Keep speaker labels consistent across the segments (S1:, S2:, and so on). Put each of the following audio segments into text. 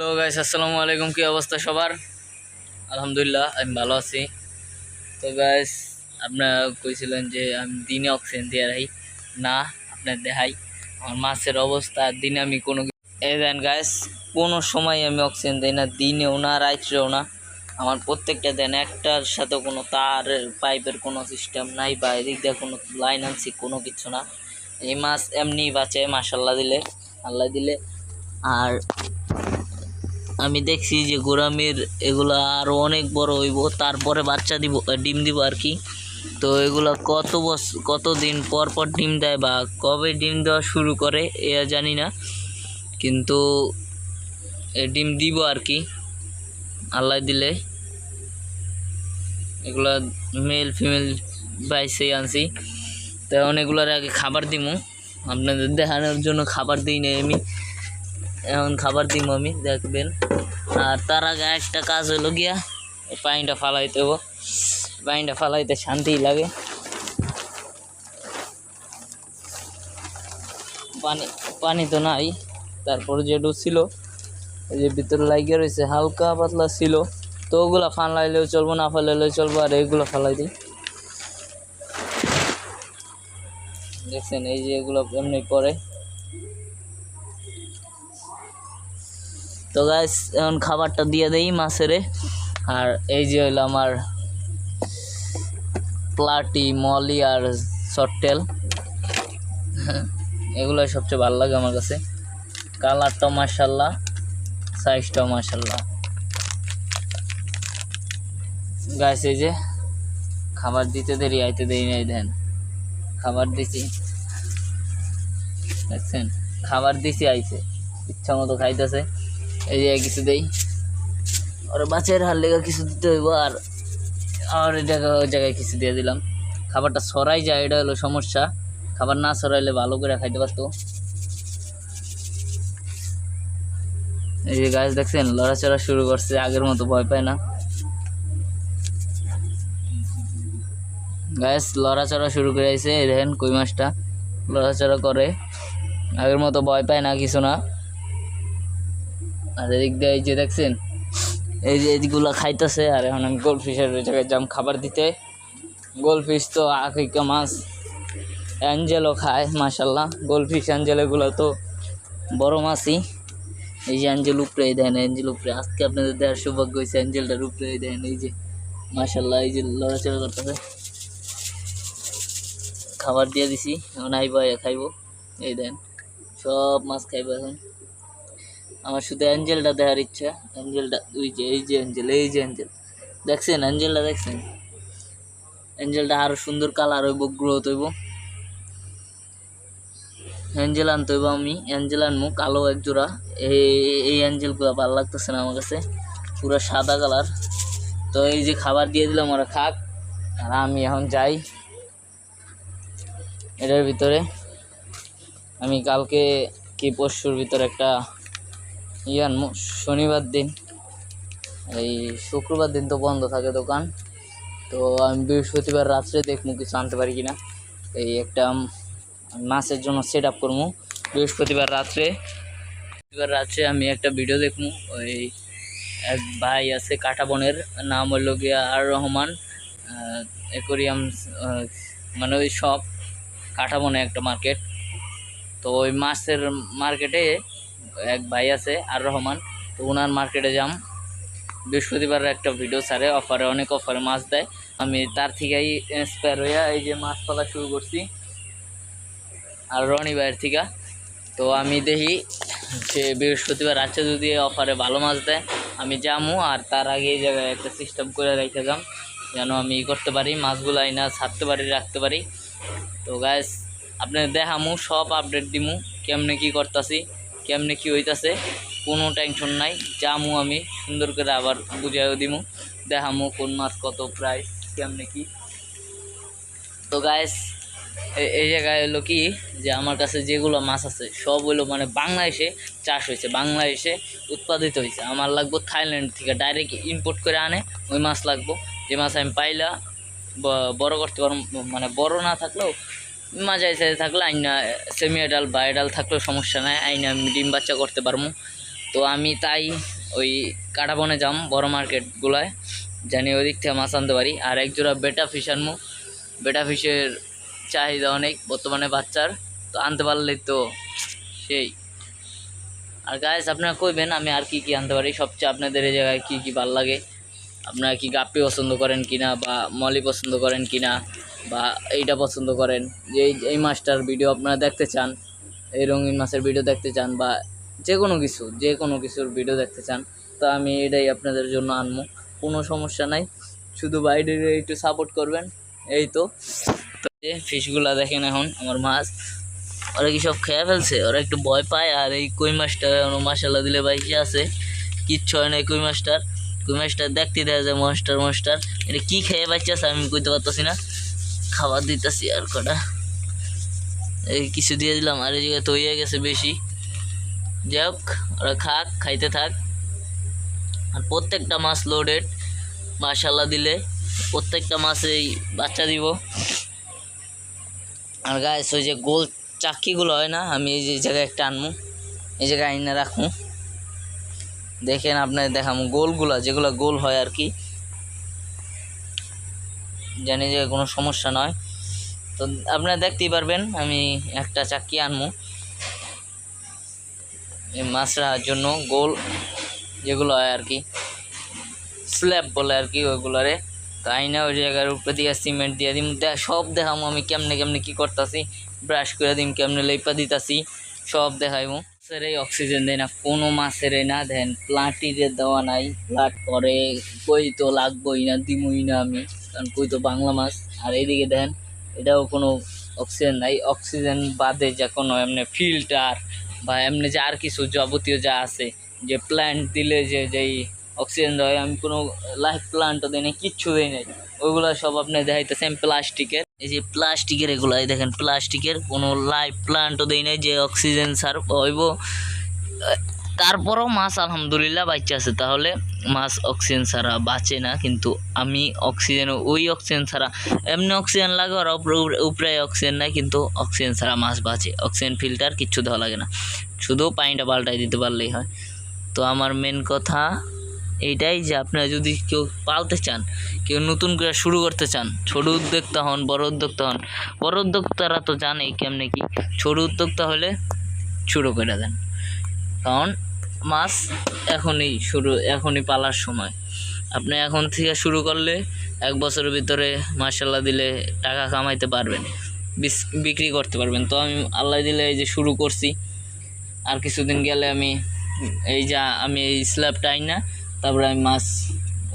S1: Hello guys আসসালামু আলাইকুম, কি অবস্থা সবার? আলহামদুলিল্লাহ, আমি ভালো আছি। তো গাইস আপনারা কইছিলেন যে আমি দিনে অক্সিজেন দিয়ে রাখি। না, আপনার দেখাই। আমার মাছের অবস্থা, দিনে আমি কোনো এই দেন গাইস কোনো সময় আমি অক্সিজেন দিই না, দিনেও না, রাত্রেও না। আমার প্রত্যেকটা দেন, একটার সাথে কোনো তার, পাইপের কোনো সিস্টেম নাই বা এদিক দিয়ে কোনো লাইন আনছি, কোনো কিছু না। এই মাছ এমনি বাঁচে মাসাল্লাহ দিলে, আল্লাহ দিলে। আর আমি দেখছি যে গোরামের এগুলো আরও অনেক বড় হইব, তারপরে বাচ্চা দিব ডিম দিব আর কি। তো এগুলো কত বছর কত দিন পর পর ডিম দেয় বা কবে ডিম দেওয়া শুরু করে, এ জানি না। কিন্তু ডিম দিব আর কি। আল্লাহ দিলে। এগুলা মেল ফিমেল বাইসেই আনছি। তো অনেকগুলোর আগে খাবার দিমু। আপনাদের দেখানোর জন্য খাবার দিই নাই আমি। এখন খাবার দিব আমি, দেখবেন। আর তার আগে একটা কাজ হলো গিয়া পানিটা ফালাইতে হব পানিটা ফালাইতে শান্তি লাগে। পানি পানি তো নাই, তারপর যেটু ছিল যে ভিতরে লাগিয়ে রয়েছে, হালকা পাতলা ছিল। তো ওগুলা ফালাইলেও চলবো, না ফালাইলেও চলবো, আর এইগুলো ফালাই দিই। দেখছেন, এই যে এগুলো এমনি করে তো গাইস এখন খাবারটা দিয়ে দেই মাছেরে। আর এই যে হইল আমার প্লাটি, মলি আর সটটেল এগুলো সবচেয়ে ভালো লাগে আমার কাছে। কালারটাও মার্শাল্লাহ সাইজটাও মার্শাল্লাহ গাছ এই যে খাবার দিতে দেরি, আইতে দেরি নাই দেন খাবার দিছি। দেখছেন? খাবার দিছি, আইছে। ইচ্ছা মতো খাইতেছে। এই যে কিছু দেই। আর বাচ্চার হার লেগে কিছু দিতে হইব আর আর এই জায়গায় ওই জায়গায় কিছু দিয়ে দিলাম। খাবারটা সরাই যায়, এটা হলো সমস্যা। খাবার না সরাইলে ভালো করে খাইতে পারতো। এই যে গাছ দেখছেন, লড়াচড়া শুরু করছে, আগের মতো ভয় পায় না। গাছ লড়াচড়া শুরু করে এই দেখেন কই মাছটা। লড়াচড়া করে। আগের মতো ভয় পায় না, কিছু না। আর এদিক দিয়ে এই যে দেখছেন, এই যে এইগুলো খাইতেছে, আর এখন আমি গোল্ড ফিশের ওই জায়গায় যাম খাবার দিতে। গোল্ড ফিশ তো আখিকা মাছ অ্যাঞ্জেলও খায় মাসাল্লাহ গোল্ড ফিশ অ্যাঞ্জেল এগুলো তো বড় মাছই। এই যে অ্যাঞ্জেল উপরে দেন অ্যাঞ্জেল উপরে আজকে আপনাদের দেওয়ার সৌভাগ্য হয়েছে অ্যাঞ্জেলটার উপরে দেন, এই যে মাসাল্লাহ এই যে লড়াচড়া করতেছে। খাবার দিয়ে দিছি, এখন আইব খাইব। এই দেন, সব মাছ খাইব এখন। আমার শুধু অ্যাঞ্জেলটা দেখার ইচ্ছা। অ্যাঞ্জেলটা, ওই যে, এই যে অ্যাঞ্জেল, এই যে অ্যাঞ্জেল। দেখছেন, অ্যাঞ্জেলটা দেখছেন? অ্যাঞ্জেলটা আরও সুন্দর কালার হইব গ্রোথ হইব। অ্যাঞ্জেল আনতে হইব আমি, অ্যাঞ্জেল আনব, কালো এক জোড়া। এই এই অ্যাঞ্জেলগুলো ভালো লাগতেছে না আমার কাছে। পুরো সাদা কালার তো এই যে খাবার দিয়ে দিলাম, ওরা খাক। আর আমি এখন যাই। এটার ভিতরে। আমি কালকে কি পরশুর ভিতরে একটা ইয়ে আনব শনিবার দিন, এই শুক্রবার দিন তো বন্ধ থাকে দোকান। তো আমি বৃহস্পতিবার রাত্রে দেখব কিছু আনতে পারি কিনা। এই একটা মাছের জন্য সেট আপ করব বৃহস্পতিবার রাত্রে। বৃহস্পতিবার রাত্রে আমি একটা ভিডিও দেখব। ওই এক ভাই আছে কাটাবনের নাম হলো গিয়া আর রহমান। অ্যাকোরিয়াম মানে ওই শপ কাটাবনে একটা মার্কেট তো ওই মাছের মার্কেটে এক ভাই আছে, আর রহমান। তো ওনার মার্কেটে যাম। বৃহস্পতিবার একটা ভিডিও ছাড়ে অফারে অনেক অফারে মাছ দেয়। আমি তার থেকেই ইন্সপায়ার হইয়া এই যে মাছ পালা শুরু করছি। আর রনি ভাইয়ের থেকে। তো আমি দেখি যে বৃহস্পতিবার রাত্রে যদি অফারে ভালো মাছ দেয়, আমি যামু আর তার আগে এই জায়গায় একটা সিস্টেম করে রেখে যাম। যেন আমি ই করতে পারি, মাছগুলো আইনা ছাড়তে পারি, রাখতে পারি। তো গাইস আপনি দেখামু, সব আপডেট দিমু, কেমনে কি করতাছি। কেমনে কি হইতাছে, কোনো টেনশন নাই, যামু আমি, সুন্দর করে আবার বুঝাইও দিমু, দেখামু কোন মাছ কত প্রাইস কেমনে কি। তো গাইস এই জায়গায় হলো কি, যে আমার কাছে যেগুলো মাছ আছে, সব হলো মানে বাংলাদেশে চাষ হয়েছে বাংলাদেশে উৎপাদিত হয়েছে আমার লাগবো থাইল্যান্ড থেকে ডাইরেক্ট ইম্পোর্ট করে আনে, ওই মাছ লাগবো। যে মাছ আমি পাইলা বড় করতে পারব মানে বড় না থাকলেও মাঝারি সাইজে থাকলে আইনা সেমি এডাল বা এডাল থাকলেও সমস্যা নাই, আইনা ডিম বাচ্চা করতে পারব। তো আমি তাই ওই কাটাবনে যাম, বড় মার্কেটগুলায় জানি ওই দিক থেকে মাছ আনতে পারি। আর এক জোড়া বেটা ফিশ আনব বেটা ফিশের চাহিদা অনেক, বর্তমানে বাচ্চার, তো আনতে পারলেই তো সেই। আর গাইস আপনারা কইবেন আমি আর কি কি আনতে পারি, সবচেয়ে আপনাদের এই জায়গায় কী কী ভালো লাগে? আপনারা কি গাপ্পি পছন্দ করেন কিনা বা মলি পছন্দ করেন কিনা? বা এইটা পছন্দ করেন, যে এই মাছটার ভিডিও আপনারা দেখতে চান, এই রঙিন মাছের ভিডিও দেখতে চান বা যে কোনো কিছু, যে কোনো কিছুর ভিডিও দেখতে চান, তো আমি এটাই আপনাদের জন্য আনব, কোনো সমস্যা নাই। শুধু বাইরে একটু সাপোর্ট করবেন, এই তো। ফিশগুলা দেখেন এখন, আমার মাছ। ওরা কি সব খেয়ে ফেলছে? ওরা একটু ভয় পায়, আর এই কই মাছটা মাসাল্লা দিলে বাইশে আছে? কিচ্ছু হয় না এই কই মাছটার। কই মাছটা দেখতে দেওয়া যায় মাস্টার মনস্টার এটা কি খেয়ে বাচ্চাছে আমি কইতে পারতেছি না। খাবার দিতেছি আর কটা। এই কিছু দিয়ে দিলাম, আর এই জায়গায় তো হয়ে গেছে বেশি। যাই হোক, ওরা খাক, খাইতে থাক। আর প্রত্যেকটা মাছ লোডেড মাশাল্লাহ দিলে প্রত্যেকটা মাছেই বাচ্চা দিব। আর গায়ে ওই যে গোল চাক্কিগুলো হয় না, আমি এই যে জায়গায় একটা আনমু, এই জায়গায় আইনা রাখব দেখেন আপনার দেখাম গোলগুলা, যেগুলো গোল হয় আর কি। জানি যে কোনো সমস্যা নয়। তো আপনারা দেখতেই পারবেন, আমি একটা এই মাছ রাখার জন্য গোল যেগুলো হয় আর কি, স্ল্যাব বলে আর কি ওইগুলারে। তো আইনা ওই জায়গার উপরে দিয়ে সিমেন্ট দিয়ে দিম সব দেখামো আমি কেমনে কেমনে কি করতাছি, ব্রাশ করে দিম, কেমনে লেপা দিতাছি, সব দেখাইমু। মাছের এই অক্সিজেন দেয় না, কোনো মাছের না দেন প্লাটিরে দেওয়া নাই। প্লাট করে কই তো লাগবোই না, দিমই না আমি, কারণ কই তো বাংলা মাছ। আর এইদিকে দেন, এটাও কোনো অক্সিজেন নাই। অক্সিজেন বাদে যে কোনো এমনি ফিল্টার বা এমনি যে আর কিছু যাবতীয় যা আছে, যে প্ল্যান্ট দিলে যে যেই অক্সিজেন দেওয়া হয়, আমি কোনো লাইফ প্লান্টও দিই নাই কিচ্ছু দিই নাই ওইগুলো সব আপনি দেখাইতেছেন প্লাস্টিকের। এই যে প্লাস্টিকের এগুলো দেখেন প্লাস্টিকের, কোনো লাইফ প্লান্টও দেই নাই যে অক্সিজেন সার হইব। তারপরও মাছ আলহামদুলিল্লাহ বাচ্চা আছে। তাহলে মাছ অক্সিজেন ছাড়া বাঁচে না, কিন্তু আমি অক্সিজেন ওই অক্সিজেন ছাড়া, এমনি অক্সিজেন লাগে আর উপরে অক্সিজেন নাই কিন্তু অক্সিজেন ছাড়া মাছ বাঁচে। অক্সিজেন ফিল্টার কিচ্ছু দেওয়া লাগে না। শুধু পানিটা পাল্টাই দিতে পারলেই হয়। তো আমার মেন কথা এইটাই যে আপনারা যদি কেউ পালতে চান, কেউ নতুন করে শুরু করতে চান, ছোট উদ্যোক্তা হন, বড় উদ্যোক্তা হন, বড় উদ্যোক্তারা তো জানেই কেমনে কি, ছোট উদ্যোক্তা হলে শুরু করে দেন। কারণ মাছ এখনই শুরু, এখনই পালার সময়। আপনি এখন থেকে শুরু করলে এক বছরের ভিতরে মার্শাল্লাহ দিলে টাকা কামাইতে পারবেন বিক্রি করতে পারবেন। তো আমি আল্লাহ দিলে এই যে শুরু করছি, আর কিছুদিন গেলে আমি, এই যা আমি এই স্ল্যাবটা আই না তারপরে আমি মাছ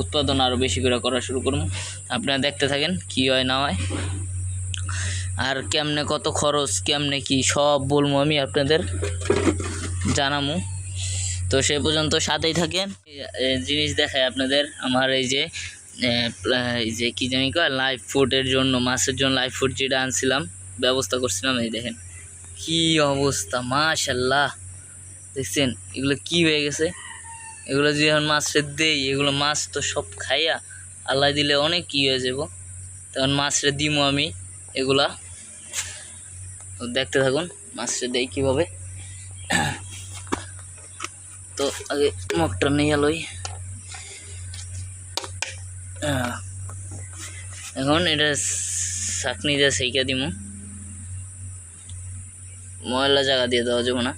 S1: উৎপাদন আরও বেশি করে করা শুরু করব। আপনারা দেখতে থাকেন কী হয় না হয়। আর কেমনে কত খরচ, কেমনে কি, সব বলব আমি আপনাদের, জানামু। তো সে পর্যন্ত সাথেই থাকেন। জিনিস দেখায় আপনাদের, আমার এই যে এই যে কী জানি কয় লাইফ ফুডের জন্য, মাছের জন্য লাইফ ফুড যেটা আনছিলাম, ব্যবস্থা করছিলাম, এই দেখেন। কি অবস্থা মাশাল্লাহ দেখছেন, এগুলো কি হয়ে গেছে? এগুলো যদি এখন মাছের দেই, এগুলো মাছ তো সব খাইয়া আল্লাহ দিলে অনেক কি হয়ে যাব। তখন মাছরে দিমো আমি, এগুলা। দেখতে থাকুন মাছরে দেই কীভাবে। তো আগে মগটা নিয়ে এলোই এখন এটা চাকনি দিয়ে সেইকা দিমু। ময়লা জায়গা দিয়ে দেওয়া যাবে না,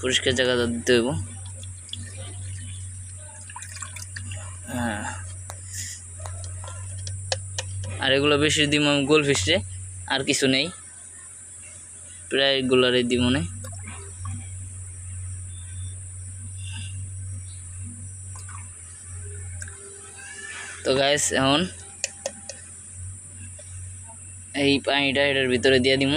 S1: পরিষ্কার জায়গা দিতে হইব হ্যাঁ। আর এগুলো বেশি দিব আমি গোল ফিশে আর কিছু নেই। প্রায় এগুলারই দিব না তো গাইস এখন এই পানিটা এটার ভিতরে দিয়ে দিব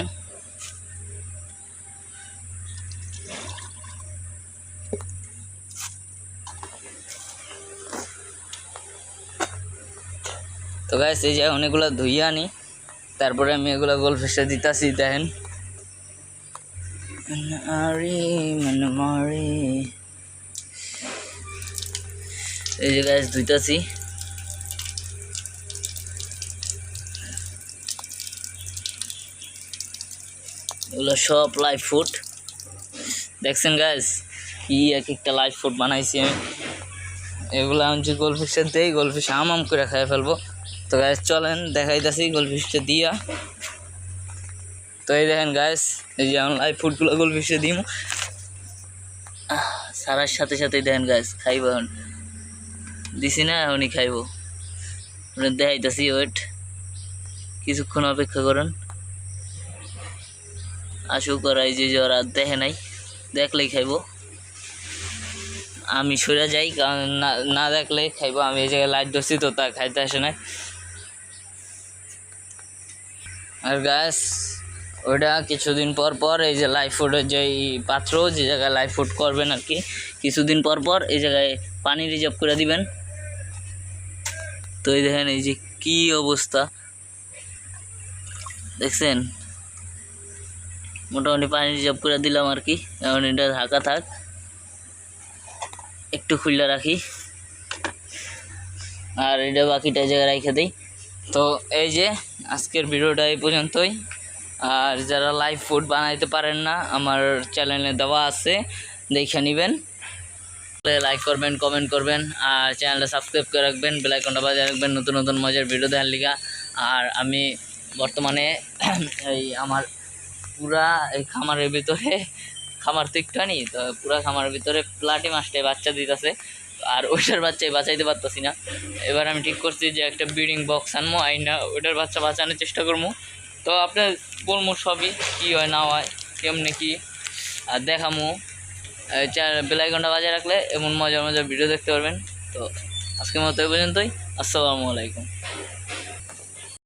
S1: তো গাইস এই যে অনেকগুলো ধুইয়া আনি। তারপরে আমি এগুলো গোল ফেসে দিতাছি, দেখেন। এই যে গাছ ধুইতাছি। এগুলো সব লাইফ ফুড দেখছেন গাছ কি এক একটা লাইফ ফুড বানাইছি আমি। এগুলো আনছি গোলফিশটা দেই গোলফিশ আম আম করে খাই ফেলব। তো গাছ চলেন, দেখাইতেছি গোলফিশটা দিয়া। তো এই দেখেন গাছ এই যে আমার লাইফ ফুডগুলো গোলফিশে দিম। সারার সাথে সাথেই দেখেন গাছ খাইব এখন। দিছি না, এখনই খাইব। দেখাইতেছি ওয়েট কিছুক্ষণ অপেক্ষা করেন। আসুক ওরা এই যে ওরা দেখে নাই, দেখলেই খাইব। আমি সরে যাই, কারণ না দেখলে খাইব। আমি এই জায়গায় লাইট ধরছি তো, তা খাইতে আসে না আর গ্যাস ওটা কিছুদিন পর পর এই যে লাইফ ফুডের যে পাত্র, যে জায়গায় লাইফ ফুড করবেন আর কি, কিছুদিন পর পর এই জায়গায় পানি রিজার্ভ করে দিবেন। তো এই দেখেন, এই যে কি অবস্থা। দেখছেন? মোটামুটি পানি রিজার্ভ করে দিলাম আর কি, এখন এটা ঢাকা থাক। একটু খুললে রাখি। আর এটা বাকিটা জায়গায় রেখে দিই। তো এই যে আজকের ভিডিওটা এই পর্যন্তই। আর যারা লাইভ ফুড বানাইতে পারেন না, আমার চ্যানেলে দেওয়া আছে, দেখে নেবেন। লাইক করবেন কমেন্ট করবেন, আর চ্যানেলটা সাবস্ক্রাইব করে রাখবেন বেলাইকনটা বাজিয়ে রাখবেন, নতুন নতুন মজার ভিডিও দেখার লিগা। আর আমি বর্তমানে এই আমার পুরা এই খামারের ভিতরে, খামার তো একটু তো পুরা খামারের ভিতরে প্লাটি মাছটাই বাচ্চা দিতেছে। আর ওইটার বাচ্চাই বাঁচাইতে পারতেছি না। এবার আমি ঠিক করছি যে একটা ব্রিডিং বক্স আনব আইনা, ওইটার বাচ্চা বাঁচানোর চেষ্টা করব তো আপনার বলব সবই, কী হয়, না হয়, কেমনে কি, আর দেখামো। চার বেলাই ঘণ্টা বাজায় রাখলে এমন মজার মজার ভিডিও দেখতে পারবেন। তো আজকের মতো এই পর্যন্তই। আসসালামু আলাইকুম।